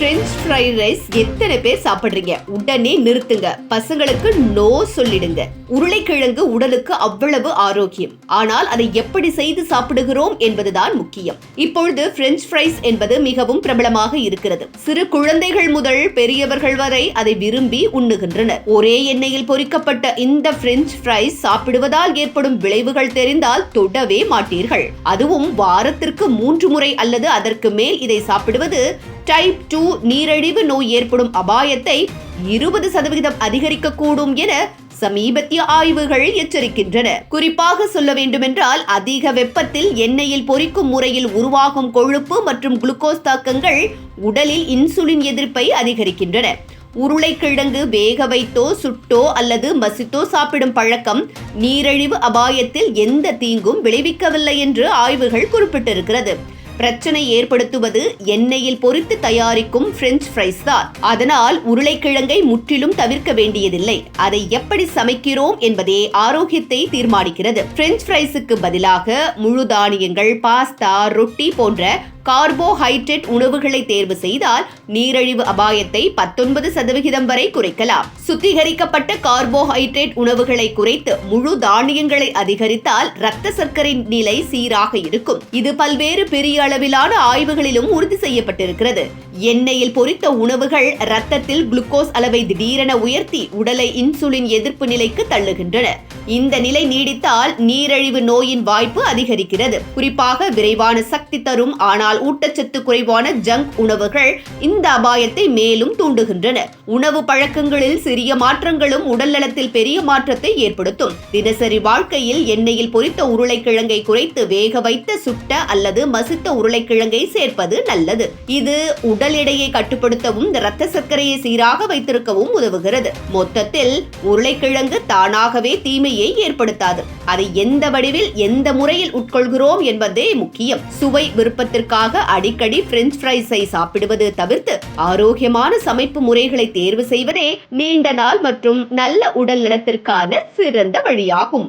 French fried rice எத்தனை பேர் சாப்பிடுறீங்க? உடனே நிறுத்துங்க. பசங்களுக்கு நோ சொல்லிடுங்க. உருளைக்கிழங்கு உடலுக்கு அவ்வளவு ஆரோக்கியம். ஆனால் அதை எப்படி செய்து சாப்பிடுகிறோம் என்பதுதான் முக்கியம். இப்பொழுது பிரெஞ்ச் ஃப்ரைஸ் என்பது மிகவும் பிரபலமாக இருக்கிறது. சிறு குழந்தைகள் முதல் பெரியவர்கள் வரை அதை விரும்பி உண்ணுகின்றனர். ஒரே எண்ணெயில் பொறிக்கப்பட்ட இந்த பிரெஞ்ச் ஃப்ரைஸ் சாப்பிடுவதால் ஏற்படும் விளைவுகள் தெரிந்தால் தொடவே மாட்டீர்கள். அதுவும் வாரத்திற்கு மூன்று முறை அல்லது அதற்கு மேல் இதை சாப்பிடுவது டைப் டூ நீரிழிவு நோய் ஏற்படும் அபாயத்தை இருபது சதவிகிதம் அதிகரிக்கக்கூடும் என சமீபத்திய ஆய்வுகள் எச்சரிக்கின்றன. குறிப்பாக சொல்ல வேண்டுமென்றால் அதிக வெப்பத்தில் எண்ணெயில் பொறிக்கும் முறையில் உருவாகும் கொழுப்பு மற்றும் குளுக்கோஸ் தாக்கங்கள் உடலில் இன்சுலின் எதிர்ப்பை அதிகரிக்கின்றன. உருளைக்கிழங்கு வேக வைத்தோ சுட்டோ அல்லது மசித்தோ சாப்பிடும் பழக்கம் நீரிழிவு அபாயத்தில் எந்த தீங்கும் விளைவிக்கவில்லை என்று ஆய்வுகள் குறிப்பிட்டிருக்கிறது. பிரச்சனை ஏற்படுத்துவது எண்ணெயில் பொரித்து தயாரிக்கும் பிரெஞ்ச் ஃப்ரைஸ் தான். அதனால் உருளைக்கிழங்கை முற்றிலும் தவிர்க்க வேண்டியதில்லை. அதை எப்படி சமைக்கிறோம் என்பதே ஆரோக்கியத்தை தீர்மானிக்கிறது. பிரெஞ்ச் ஃப்ரைஸுக்கு பதிலாக முழு தானியங்கள் பாஸ்தா ரொட்டி போன்ற கார்போஹைட்ரேட் உணவுகளை தேர்வு செய்தால் நீரிழிவு அபாயத்தை பத்தொன்பது சதவிகிதம் வரை குறைக்கலாம். சுத்திகரிக்கப்பட்ட கார்போஹைட்ரேட் உணவுகளை குறைத்து முழு தானியங்களை அதிகரித்தால் இரத்த சர்க்கரை நிலை சீராக இருக்கும். இது பல்வேறு பெரிய அளவிலான ஆய்வுகளிலும் உறுதி செய்யப்பட்டிருக்கிறது. எண்ணெயில் பொரித்த உணவுகள் ரத்தத்தில் குளுக்கோஸ் அளவை திடீரென உயர்த்தி உடலை இன்சுலின் எதிர்ப்பு நிலைக்கு தள்ளுகின்றன. இந்த நிலை நீடித்தால் நீரிழிவு நோயின் வாய்ப்பு அதிகரிக்கிறது. குறிப்பாக விரைவான சக்தி தரும் ஆனால் ஊட்டச்சத்து குறைவான ஜங்க் உணவுகள் இந்த அபாயத்தை மேலும் தூண்டுகின்றன. உணவு பழக்கங்களில் சிறிய மாற்றங்களும் உடல் நலத்தில் பெரிய மாற்றத்தை ஏற்படுத்தும். தினசரி வாழ்க்கையில் எண்ணெயில் பொரித்த உருளைக்கிழங்கை குறைத்து வேக வைத்த சுட்ட அல்லது மசித்த உருளைக்கிழங்கை சேர்ப்பது நல்லது. இது உடல் உடல் எடையை கட்டுப்படுத்தவும் இரத்த சர்க்கரையை சீராக வைத்திருக்கவும் உதவுகிறது. மொத்தத்தில் உருளைக்கிழங்கு தானாகவே தீமையை ஏற்படுத்தாது. அதை எந்த வடிவில் எந்த முறையில் உட்கொள்கிறோம் என்பதே முக்கியம். சுவை விருப்பத்திற்காக அடிக்கடி பிரெஞ்ச் ஃப்ரைஸை சாப்பிடுவது தவிர்த்து ஆரோக்கியமான சமைப்பு முறைகளை தேர்வு செய்வதே நீண்ட நாள் மற்றும் நல்ல உடல் நலத்திற்கான சிறந்த வழியாகும்.